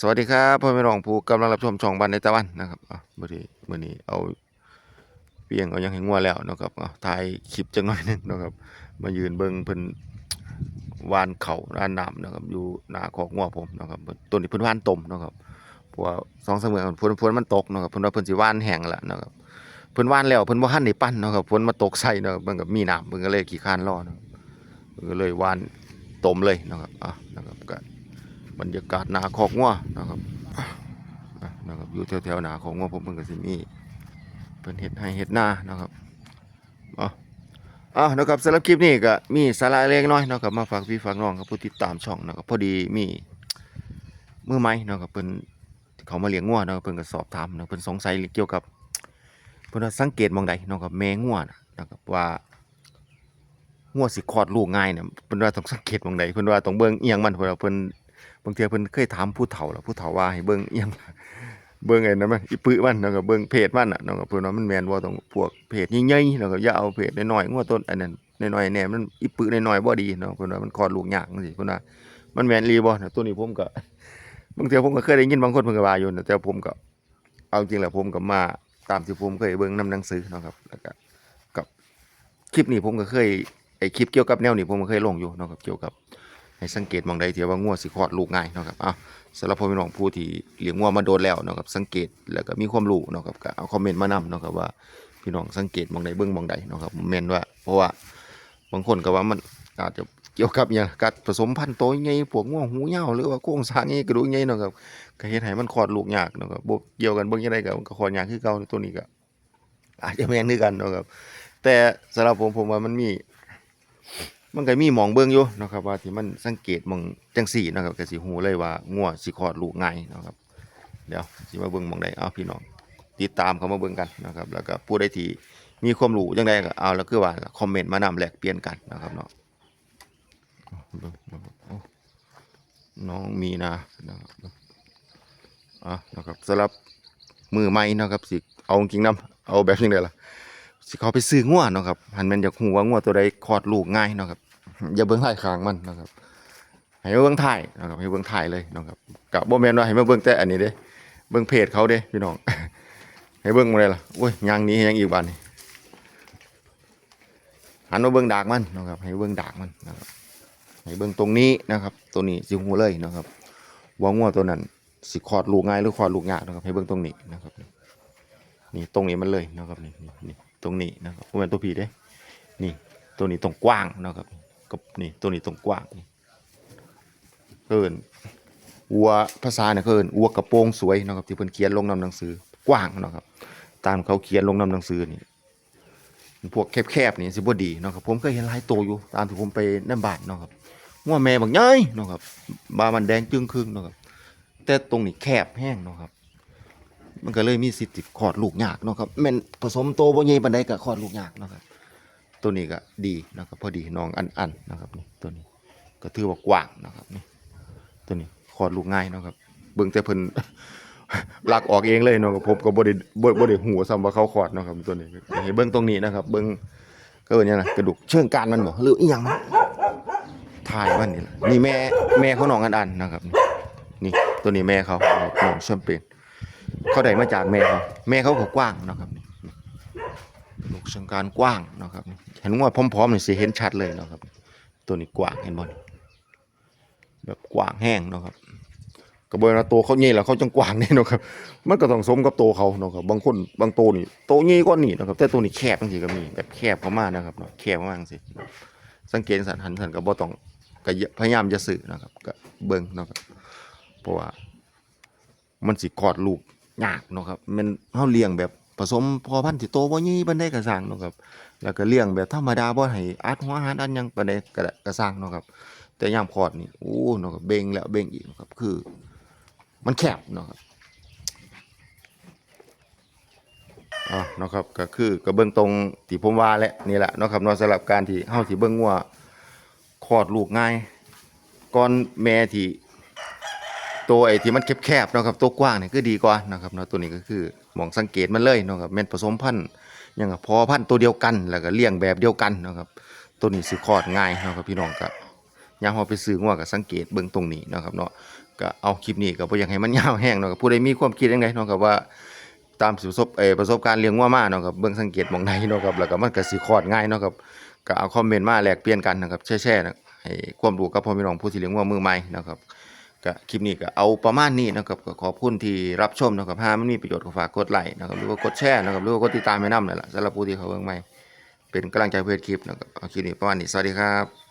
สวัสดีครับพ่อแม่น้องผู้กำลังรับชมช่องบ้านในตะวันนะครับอะมื้อนี้มื้อนี้เอาเปียงเอายังให้งัวแล้วนะครับอะถ่ายคลิปจังหน่อยนึงนะครับ มายืนเบิ่งเพิ่นวานเขาร้านน้ำนะครับ อยู่หน้าคอกงัวผมนะครับต้นนี้เพิ่นวานต้มนะครับพวสองสามมื้อฝนฝนมันตกนะครับเพิ่นว่าเพิ่นสิวานแห้งแล้วนะครับเพิ่นวานแล้วเพิ่นบ่ทันได้ปั้นนะครับฝนมาตกใส่นะครับมันก็มีน้ำเพิ่นก็เลยขี้คร้านรอนะเพิ่นก็เลยวานต้มเลยนะครับอะนะครับก็ บรรยากาศหนาคอกงัวนะครับนะครับอยู่แถวๆหนาของงัวผมเพิ่นก็สิมีเพิ่นเฮ็ดให้เฮ็ดหน้านะครับอ๋ออะนะครับสำหรับคลิปนี้ก็มีสาระเล็กน้อยนะครับมาฝากพี่ฝากน้องครับผู้ติดตามช่องนะครับพอดีมีมือไม้นะครับเพิ่นเขามาเลี้ยงงัวเนาะเพิ่นก็สอบถามนะเพิ่นสงสัยเกี่ยวกับเพิ่นสังเกตมองใดนะครับแม่งัวนะนะครับว่างัวสิคลอดลูกง่ายเนี่ยเพิ่นว่าต้องสังเกตมองใดเพิ่นว่าต้องเบิ่งเอียงมันเพิ่นว่าเพิ่น บางเทีเพิ่นเคยถามผู้เฒ่าล้วผู้เฒ่าว่าให้เบิ่งอีหยังเบิ่งไอ้นั่นมันอีปึมันแล้วก็เบิ่งเพจมันน่ะเนาะก็เพิ่นว่ามันแม่นบ่ต้องพวกเพจใหญ่ๆแล้วก็อย่าเอาเพจน้อยๆงัวต้นอันนั้นน้อยๆแน่มันอีปึน้อยๆบ่ดีเนาะเพิ่นว่ามันคลอดลูกยากจังซี่เพิ่นว่ามันแม่นอีหลีบ่นะตัวนี้ผมก็บางเทีผมก็เคยได้ยินบางคนเพิ่นก็ว่าอยู่แต่ผมก็เอาจริงแล้วผมก็มาตามที่ผมเคยเบิ่งนํหนังสือเนาะครับแล้วก็กับคลิปนี้ผมก็เคยไอ้คลิปเกี่ยวกับแนวนี้ผมก็เคยลงอยู่เนาะครับเกี่ยวกับ ให้สังเกตมองใดที่ว่างัวสิคลอดลูกง่ายเนาะครับอ้าวสำหรับพ่อพี่น้องผู้ที่เลี้ยงงัวมาโดนแล้วเนาะครับสังเกตแล้วก็มีความรู้เนาะครับก็เอาคอมเมนต์มานำเนาะครับว่าพี่น้องสังเกตมองใดเบิ่งมองใดเนาะครับแม่นว่าเพราะว่าบางคนก็ว่ามันอาจจะเกี่ยวกับอย่างการผสมพันธุ์โตใหญ่พวกงัวงหูเห่าวหรือว่าโครงสร้างใหญ่กระดูกใหญ่เนาะครับก็เฮ็ดให้มันคลอดลูกยากเนาะครับบ่เกี่ยวกันเบิ่งจังไดก็มันก็คลอดยากคือเก่าตัวนี้ก็อาจจะแม่นคือกันเนาะครับแต่สำหรับผมผมว่ามันมี มันก็มีหมองเบิ่งอยู่นะครับว่าที่มันสังเกตมองจังสี่นะครับก็สิฮู้เลยว่างัวสิคลอดลูกง่ายนะครับ เดี๋ยวสิมาเบิ่งหมองใดเอาพี่น้องติดตามเขามาเบิ่งกันนะครับ แล้วก็ผู้ใดที่มีความรู้จังใดก็เอาแล้วคือว่าคอมเมนต์มานำแลกเปลี่ยนกันนะครับเนาะเบิ่งเบิ่งน้องมีนานะครับอะนะครับสำหรับมือใหม่นะครับสิเอาจริงๆนํเอาแบบนี้เลยล่ะ สิเขาไปซื้องัวเนาะครับหันแม่นอยากฮู้ว่างัวตัวใดคลอดลูกง่ายเนาะครับ อย่าเบิ่งท้ายคางมันเนาะครับให้มาเบิ่งท้ายนะครับให้เบิ่งท้ายเลยนะครับก็บ่แม่นว่าให้มาเบิ่งแต่อันนี้เด้เบิ่งเพจเขาเด้พี่น้อง ให้เบิ่งบ่ได้ล่ะโอ้ยยางนี้ยังอีกบาดนี้หันมาเบิ่งดากมันนะครับ ให้เบิ่งดากมันนะครับให้เบิ่งตรงนี้นะครับ ตัวนี้สิฮู้เลยนะครับว่างัวตัวนั้นสิคลอดลูกง่ายหรือคลอดลูกยากนะครับ ให้เบิ่งตรงนี้นะครับ นี่ตรงนี้มันเลยนะครับนี่นี่ ตรงนี้นะครับบ่แม่นตัวผีเด้ นี่ตัวนี้ตรงกว้างนะครับกับนี่ตัวนี้ตรงกว้างนี่เพิ่นวัวภาษาเนี่ยเพิ่นวัวกระโปรงสวยนะครับที่เพิ่นเขียนลงนำหนังสือกว้างนะครับ ตามเขาเขียนลงนำหนังสือนี่พวกแคบๆนี่สิบ่ดีนะครับผมเคยเห็นหลายตัวอยู่ตามที่ผมไปนํบ้านนะครับงัวแม่บักใหญ่นะครับบามันแดงจึงครึ่งนะครับแต่ตรงนี้แคบแห้งนะครับ มันก็เลยมีสิทธิ์ที่คลอดลูกยากเนาะครับแม่นผสมโตบ่ใหญ่ปานใดก็คลอดลูกยากเนาะครับตัวนี้ก็ดีนะครับพอดีน้องอันอันนะครับนี่ตัวนี้ก็ถือว่ากว้างนะครับนี่ตัวนี้คลอดลูกง่ายนะครับ เบิ่งแต่เพิ่นหลักออกเองเลยเนาะครับผมก็บ่ได้บ่บ่ได้หูซ้ำว่าเขาคลอดเนาะครับตัวนี้ให้เบิ่งตรงนี้นะครับ เบิ่งก็เอิ้นยังนะกระดูกเชิงกานมันบ่หรืออีหยังมันถ่ายมันนี่นี่แม่แม่เของน้องอันอันนะครับ นี่ตัวนี้แม่เขาน้องแชมเปญ เขาได้มาจากแม่เขาแม่เขาก็กว้างเนาะครับลูกเชิงกานกว้างเนาะครับเห็นว่าพร้อมๆนี่สิเห็นชัดเลยเนาะครับ ตัวนี้กว้างเห็นบ่นี่แบบกว้างแห้งเนาะครับกระเบนว่าโตเขาใหญ่แล้วเขาจังกว้างนี่เนาะครับ มันก็ต้องสมกับโตเขาเนาะครับบางคนบางโตนี่โตใหญ่กว่านี่เนาะครับแต่ตัวนี้แคบจังซี่ก็มีแบบแคบเขามานะครับเนาะแคบมาจังซี่สังเกตสันหันสันก็บ่ต้องก็พยายามจะสื่อนะครับก็เบิ่งเนาะครับเพราะว่ามันสิคลอดลูก ยากเนาะครับมันเฮาเลี้ยงแบบผสมพอพันธุ์ที่โตบ่ใหญ่ปานใดก็สร้างเนาะครับ แล้วก็เลี้ยงแบบธรรมดาบ่ให้อัดหัวอาหารอันหยังปานใดก็ได้ก็สร้างเนาะครับ แต่ยามคลอดนี่โอ้เนาะครับเบ่งแล้วเบ่งอีกเนาะครับ คือ มันแคบเนาะครับอ่าเนาะครับก็คือก็เบิ่งตรงที่ผมว่าแหละนี่แหละเนาะครับเนาะสำหรับการที่เฮาสิเบิ่งว่าคลอดลูกง่ายก่อนแม่ที่ ตัวไอ้ที่มันแคบๆเนาะครับตัวกว้างเนี่คือดีกว่านะครับเนาะตัวนี้ก็คือมองสังเกตมันเลยเนาะครับแม่นผสมพันธุ์ยังกับพอพันธุ์ตัวเดียวกันแล้วก็เลี้ยงแบบเดียวกันนะครับตัวนี้สิคลอดง่ายเนาะครับพี่น้องก็ยามเฮาไปซื้องัวก็สังเกตเบิ่งตรงนี้นะครับเนาะก็เอาคลิปนี้ก็บ่อยากให้มันยาวแห้งเนาะครับผู้ใดมีความคิดจังไดเนาะครับว่าตามประสบเออประสบการณ์เลี้ยงงัวมาเนาะครับเบิ่งสังเกตมองใดเนาะครับแล้วก็มันก็สิคลอดง่ายเนาะครับก็เอาคอมเมนต์มาแลกเปลี่ยนกันนะครับแชร์ๆนะให้ความรู้กับพ่อพี่น้องผู้ที่เลี้ยงงัวมือใหม่นะครับ ก็คลิปนี้ก็เอาประมาณนี้นะครับก็ขอบคุณที่รับชมนะครับถ้ามันมีประโยชน์ก็ฝากกดไลค์นะครับหรือว่ากดแชร์นะครับหรือว่ากดติดตามให้นำนั่นแหละสำหรับผู้ที่เขาเบิ่งใหม่เป็นกำลังใจเพื่อคลิปนะครับเอาคลิปนี้ประมาณนี้สวัสดีครับ